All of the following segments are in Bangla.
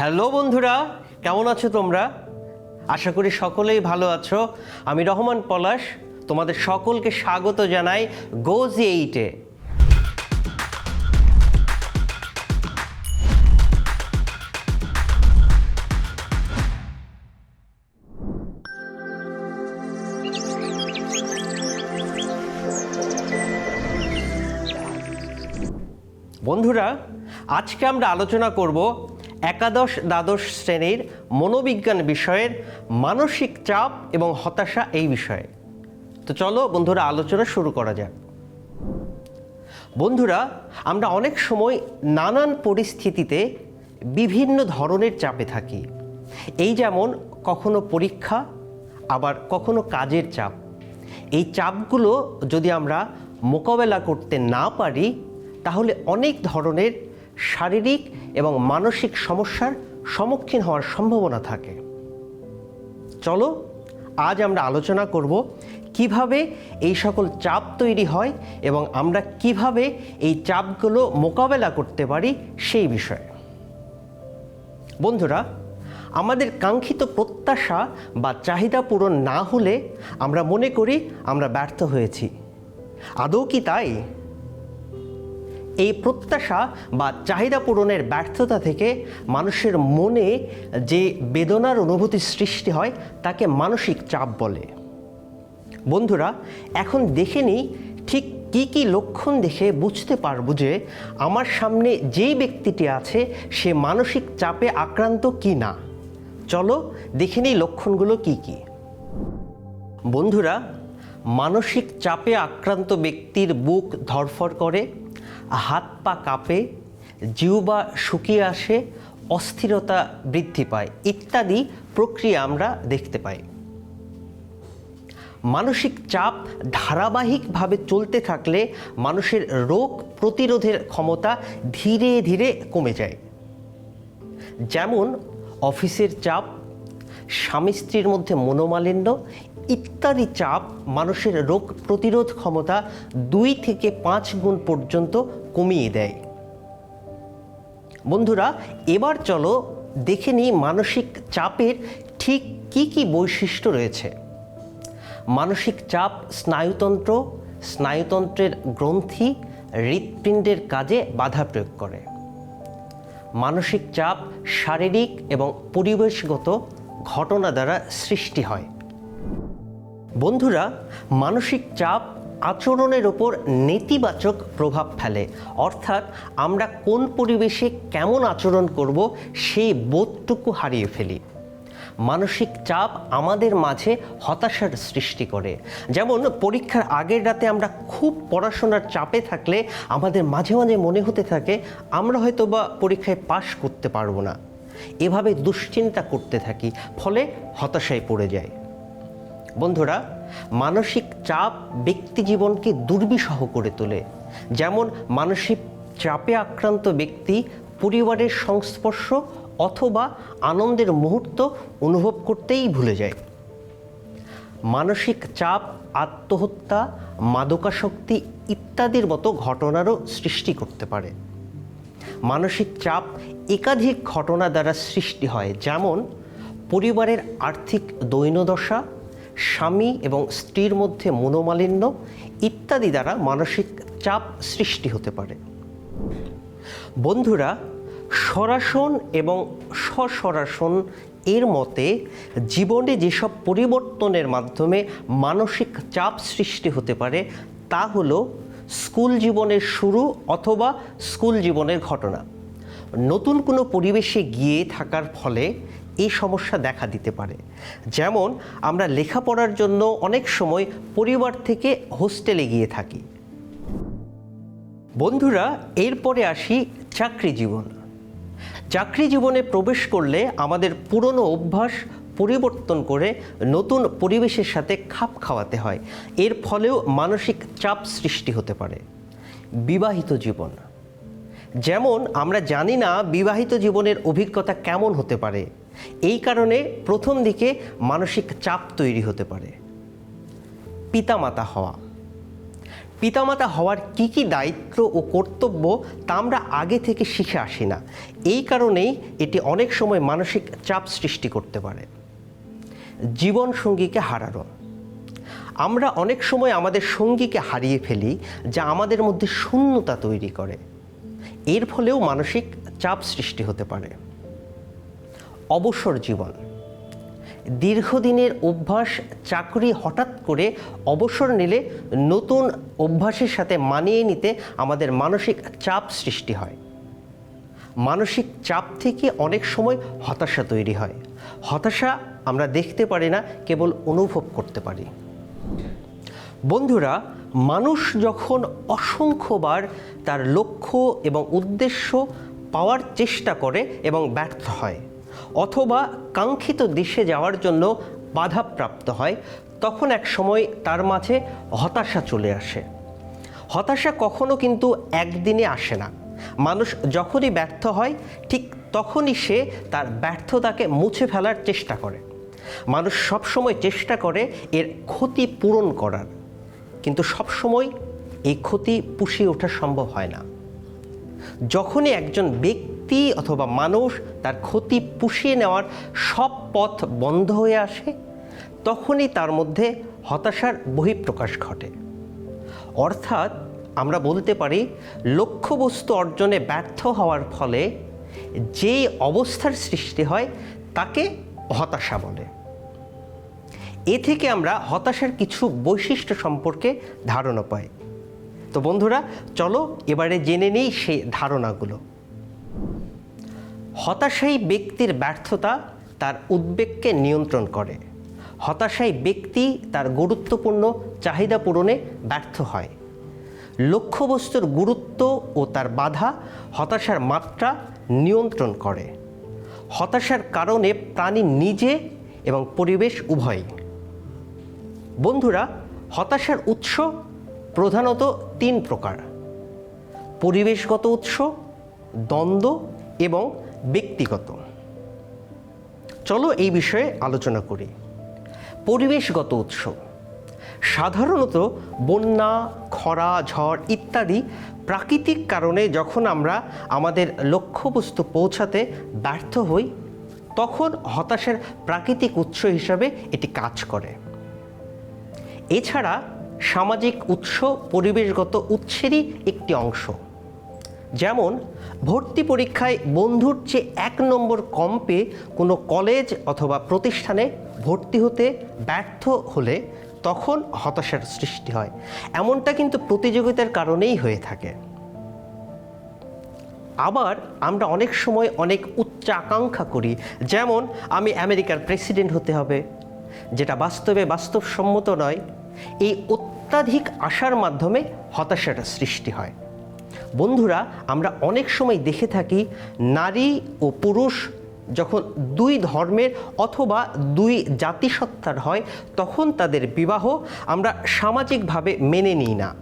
হ্যালো বন্ধুরা, কেমন আছো তোমরা? আশা করি সকলেই ভালো আছো। আমি রহমান পলাশ, তোমাদের সকলকে স্বাগত জানাই গোজি এইটে বন্ধুরা, আজকে আমরা আলোচনা করব একাদশ দ্বাদশ শ্রেণির মনোবিজ্ঞান বিষয়ের মানসিক চাপ এবং হতাশা এই বিষয়ে। তো চলো বন্ধুরা, আলোচনা শুরু করা যাক। বন্ধুরা, আমরা অনেক সময় নানান পরিস্থিতিতে বিভিন্ন ধরনের চাপে থাকি। এই যেমন কখনো পরীক্ষা, আবার কখনো কাজের চাপ। এই চাপগুলো যদি আমরা মোকাবেলা করতে না পারি, তাহলে অনেক ধরনের শারীরিক এবং মানসিক সমস্যার সম্মুখীন হওয়ার সম্ভাবনা থাকে। চলো, আজ আমরা আলোচনা করব কীভাবে এই সকল চাপ তৈরি হয় এবং আমরা কীভাবে এই চাপগুলো মোকাবেলা করতে পারি সেই বিষয়ে। বন্ধুরা, আমাদের কাঙ্ক্ষিত প্রত্যাশা বা চাহিদা পূরণ না হলে আমরা মনে করি আমরা ব্যর্থ হয়েছি। আদৌ কি তাই? এই প্রত্যাশা বা চাহিদা পূরণের ব্যর্থতা থেকে মানুষের মনে যে বেদনার অনুভূতি সৃষ্টি হয়, তাকে মানসিক চাপ বলে। বন্ধুরা, এখন দেখে নিই ঠিক কি কি লক্ষণ দেখে বুঝতে পারব যে আমার সামনে যেই ব্যক্তিটি আছে, সে মানসিক চাপে আক্রান্ত কি না। চলো দেখে নিই লক্ষণগুলো কি কি। বন্ধুরা, মানসিক চাপে আক্রান্ত ব্যক্তির বুক ধরফর করে হাত পা কাঁপে জিউবা শুকিয়ে আসে, অস্থিরতা বৃদ্ধি পায়, ইত্যাদি প্রক্রিয়া আমরা দেখতে পাই। মানসিক চাপ ধারাবাহিকভাবে চলতে থাকলে মানুষের রোগ প্রতিরোধের ক্ষমতা ধীরে ধীরে কমে যায়। যেমন, অফিসের চাপ স্বামী স্ত্রীর মধ্যে মনোমালিন্য, ইত্যাদি চাপ মানুষের রোগ প্রতিরোধ ক্ষমতা দুই থেকে পাঁচ গুণ পর্যন্ত কমিয়ে দেয়। বন্ধুরা, এবার চলো দেখে নিই মানসিক চাপের ঠিক কি কি বৈশিষ্ট্য রয়েছে। মানসিক চাপ স্নায়ুতন্ত্র, স্নায়ুতন্ত্রের গ্রন্থি, হৃৎপিণ্ডের কাজে বাধা প্রয়োগ করে। মানসিক চাপ শারীরিক এবং পরিবেশগত ঘটনা দ্বারা সৃষ্টি হয়। বন্ধুরা, মানসিক চাপ আচরণের ওপর নেতিবাচক প্রভাব ফেলে। অর্থাৎ আমরা কোন পরিবেশে কেমন আচরণ করব সেই বোধটুকু হারিয়ে ফেলি। মানসিক চাপ আমাদের মাঝে হতাশার সৃষ্টি করে। যেমন, পরীক্ষার আগের রাতে আমরা খুব পড়াশোনার চাপে থাকলে আমাদের মাঝে মাঝে মনে হতে থাকে, আমরা হয়তো বা পরীক্ষায় পাশ করতে পারব না। এভাবে দুশ্চিন্তা করতে থাকি, ফলে হতাশায় পড়ে যায় বন্ধুরা, মানসিক চাপ ব্যক্তি জীবনকে দুর্বিষহ করে তোলে। যেমন মানসিক চাপে আক্রান্ত ব্যক্তি পরিবারের সংস্পর্শ অথবা আনন্দের মুহূর্ত অনুভব করতেই ভুলে যায়। মানসিক চাপ, আত্মহত্যা, মাদকাসক্তি ইত্যাদির মতো ঘটনারও সৃষ্টি করতে পারে। মানসিক চাপ একাধিক ঘটনা দ্বারা সৃষ্টি হয়। যেমন, পরিবারের আর্থিক দৈন্যদশা, স্বামী এবং স্ত্রীর মধ্যে মনোমালিন্য ইত্যাদি দ্বারা মানসিক চাপ সৃষ্টি হতে পারে। বন্ধুরা সরাসন এবং স্বসরাসন এর মতে জীবনে যেসব পরিবর্তনের মাধ্যমে মানসিক চাপ সৃষ্টি হতে পারে, তা হলো স্কুল জীবনের শুরু অথবা স্কুল জীবনের ঘটনা। নতুন কোনো পরিবেশে গিয়ে থাকার ফলে এই সমস্যা দেখা দিতে পারে। যেমন, আমরা লেখাপড়ার জন্য অনেক সময় পরিবার থেকে হোস্টেলে গিয়ে থাকি। বন্ধুরা, এরপরে আসি চাকরি জীবন। চাকরি জীবনে প্রবেশ করলে আমাদের পুরনো অভ্যাস পরিবর্তন করে নতুন পরিবেশের সাথে খাপ খাওয়াতে হয়। এর ফলেও মানসিক চাপ সৃষ্টি হতে পারে। বিবাহিত জীবন। যেমন আমরা জানি না বিবাহিত জীবনের অভিজ্ঞতা কেমন হতে পারে। এই কারণে প্রথম দিকে মানসিক চাপ তৈরি হতে পারে। পিতামাতা হওয়া। পিতামাতা হওয়ার কি কি দায়িত্ব ও কর্তব্য তা আমরা আগে থেকে শিখে আসি না। এই কারণেই এটি অনেক সময় মানসিক চাপ সৃষ্টি করতে পারে। জীবন সঙ্গীকে হারানো। আমরা অনেক সময় আমাদের সঙ্গীকে হারিয়ে ফেলি যা আমাদের মধ্যে শূন্যতা তৈরি করে। এর ফলেও মানসিক চাপ সৃষ্টি হতে পারে। অবসর জীবন। দীর্ঘদিনের অভ্যাস চাকরি হঠাৎ করে অবসর নিলে নতুন অভ্যাসের সাথে মানিয়ে নিতে আমাদের মানসিক চাপ সৃষ্টি হয়। মানসিক চাপ থেকে অনেক সময় হতাশা তৈরি হয়। হতাশা আমরা দেখতে পারি না, কেবল অনুভব করতে পারি। বন্ধুরা, মানুষ যখন অসংখ্যবার তার লক্ষ্য এবং উদ্দেশ্য পাওয়ার চেষ্টা করে এবং ব্যর্থ হয়, অথবা কাঙ্ক্ষিত দিশে যাওয়ার জন্য বাধাপ্রাপ্ত হয়, তখন এক সময় তার মাঝে হতাশা চলে আসে। হতাশা কখনো কিন্তু একদিনে আসে না। মানুষ যখনই ব্যর্থ হয়, ঠিক তখনই সে তার ব্যর্থতাকে মুছে ফেলার চেষ্টা করে। মানুষ সবসময় চেষ্টা করে এর ক্ষতি পূরণ করার। কিন্তু সবসময় এই ক্ষতি পুষিয়ে ওঠা সম্ভব হয় না। যখনই একজন ব্যক্তি অথবা মানুষ তার ক্ষতি পুষিয়ে নেওয়ার সব পথ বন্ধ হয়ে আসে, তখনই তার মধ্যে হতাশার বহিঃপ্রকাশ ঘটে। অর্থাৎ আমরা বলতে পারি, লক্ষ্যবস্তু অর্জনে ব্যর্থ হওয়ার ফলে যে অবস্থার সৃষ্টি হয়, তাকে হতাশা বলে। এ থেকে আমরা হতাশার কিছু বৈশিষ্ট্য সম্পর্কে ধারণা পাই। তো বন্ধুরা, চলো এবারে জেনে নিই সেই ধারণাগুলো। হতাশায়ী ব্যক্তির ব্যর্থতা তার উদ্বেগকে নিয়ন্ত্রণ করে। হতাশায় ব্যক্তি তার গুরুত্বপূর্ণ চাহিদা পূরণে ব্যর্থ হয়। লক্ষ্যবস্তুর গুরুত্ব ও তার বাধা হতাশার মাত্রা নিয়ন্ত্রণ করে। হতাশার কারণে প্রাণী নিজে এবং পরিবেশ উভয়ই। বন্ধুরা, হতাশার উৎস প্রধানত তিন প্রকার। পরিবেশগত উৎস, দ্বন্দ্ব এবং ব্যক্তিগত। চলো এই বিষয়ে আলোচনা করি। পরিবেশগত উৎস। সাধারণত বন্যা, খরা, ঝড় ইত্যাদি প্রাকৃতিক কারণে যখন আমরা আমাদের লক্ষ্যবস্তু পৌঁছাতে ব্যর্থ হই, তখন হতাশার প্রাকৃতিক উৎস হিসাবে এটি কাজ করে। এছাড়া সামাজিক উৎস পরিবেশগত উৎসেরই একটি অংশ। যেমন, ভর্তি পরীক্ষায় বন্ধুর চেয়ে এক নম্বর কম পেয়ে কোনো কলেজ অথবা প্রতিষ্ঠানে ভর্তি হতে ব্যর্থ হলে তখন হতাশার সৃষ্টি হয়। এমনটা কিন্তু প্রতিযোগিতার কারণেই হয়ে থাকে। আবার আমরা অনেক সময় অনেক উচ্চ আকাঙ্ক্ষা করি, যেমন আমি আমেরিকার প্রেসিডেন্ট হতে হবে, যেটা বাস্তবে বাস্তবসম্মত নয়, এই অত্যাধিক আশার মাধ্যমে হতাশাটা সৃষ্টি হয়। বন্ধুরা, আমরা অনেক সময় দেখে থাকি, নারী ও পুরুষ যখন দুই ধর্মের অথবা দুই জাতিসত্তার হয়, তখন তাদের বিবাহ আমরা সামাজিকভাবে মেনে নিই না।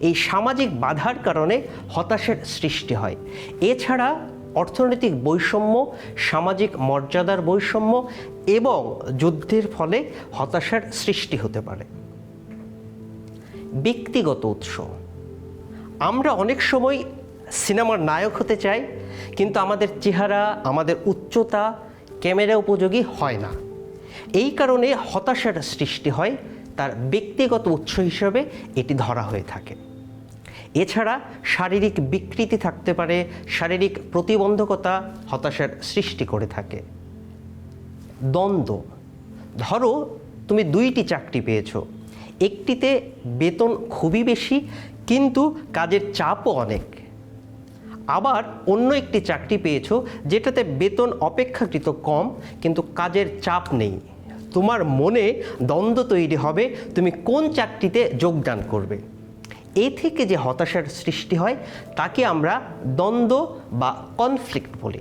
এই সামাজিক বাধার কারণে হতাশার সৃষ্টি হয়। এছাড়া অর্থনৈতিক বৈষম্য, সামাজিক মর্যাদার বৈষম্য এবং যুদ্ধের ফলে হতাশার সৃষ্টি হতে পারে। ব্যক্তিগত উৎস। আমরা অনেক সময় সিনেমার নায়ক হতে চাই, কিন্তু আমাদের চেহারা, আমাদের উচ্চতা ক্যামেরা উপযোগী হয় না। এই কারণে হতাশার সৃষ্টি হয়, তার ব্যক্তিগত উৎস হিসেবে এটি ধরা হয়ে থাকে। এছাড়া শারীরিক বিকৃতি থাকতে পারে, শারীরিক প্রতিবন্ধকতা হতাশার সৃষ্টি করে থাকে। দ্বন্দ্ব, ধরো তুমি দুইটি চাকরি পেয়েছ, একটিতে বেতন খুবই বেশি, কিন্তু কাজের চাপও অনেক। আবার অন্য একটি চাকরি পেয়েছ যেটাতে বেতন অপেক্ষাকৃত কম, কিন্তু কাজের চাপ নেই। তোমার মনে দ্বন্দ্ব তৈরি হবে, তুমি কোন চাকরিতে যোগদান করবে। এ থেকে যে হতাশার সৃষ্টি হয়, তাকে আমরা দ্বন্দ্ব বা কনফ্লিক্ট বলি।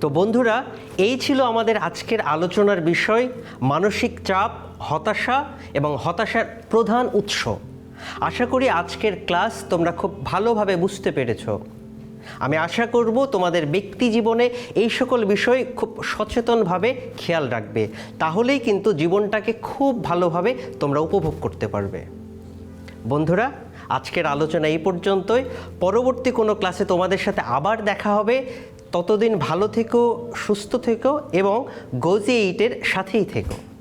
তো বন্ধুরা, এই ছিল আমাদের আজকের আলোচনার বিষয়, মানসিক চাপ, হতাশা এবং হতাশার প্রধান উৎস। আশা করি আজকের ক্লাস তোমরা খুব ভালোভাবে বুঝতে পেরেছ। আমি আশা করব তোমাদের ব্যক্তি জীবনে এই সকল বিষয় খুব সচেতনভাবে খেয়াল রাখবে। তাহলেই কিন্তু জীবনটাকে খুব ভালোভাবে তোমরা উপভোগ করতে পারবে। বন্ধুরা, আজকের আলোচনা এই পর্যন্তই। পরবর্তী কোনো ক্লাসে তোমাদের সাথে আবার দেখা হবে। ততদিন ভালো থেকো, সুস্থ থেকো এবং গোজি এইটের সাথেই থেকো।